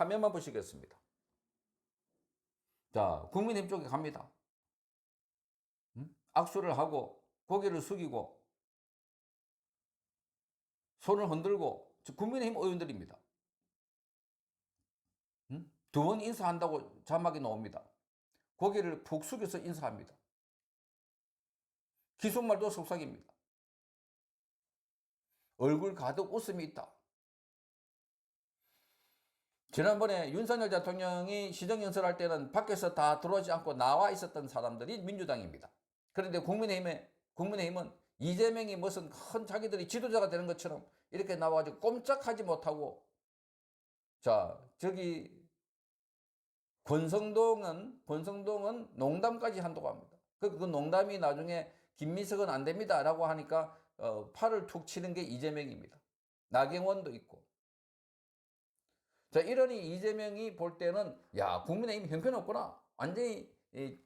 화면만 보시겠습니다. 자, 국민의힘 쪽에 갑니다. 음? 악수를 하고 고개를 숙이고 손을 흔들고 저 국민의힘 의원들입니다. 음? 두번 인사한다고 자막이 나옵니다. 고개를 푹 숙여서 인사합니다. 기속말도 속삭입니다. 얼굴 가득 웃음이 있다. 지난번에 윤석열 대통령이 시정연설할 때는 밖에서 다 들어오지 않고 나와 있었던 사람들이 민주당입니다. 그런데 국민의힘에, 국민의힘은 이재명이 무슨 큰 자기들이 지도자가 되는 것처럼 이렇게 나와가지고 꼼짝하지 못하고 자, 저기 권성동은, 권성동은 농담까지 한다고 합니다. 그, 그 농담이 나중에 김민석은 안 됩니다. 라고 하니까 어, 팔을 툭 치는 게 이재명입니다. 나경원도 있고. 자, 이러니 이재명이 볼 때는, 야, 국민의힘 형편없구나. 완전히 이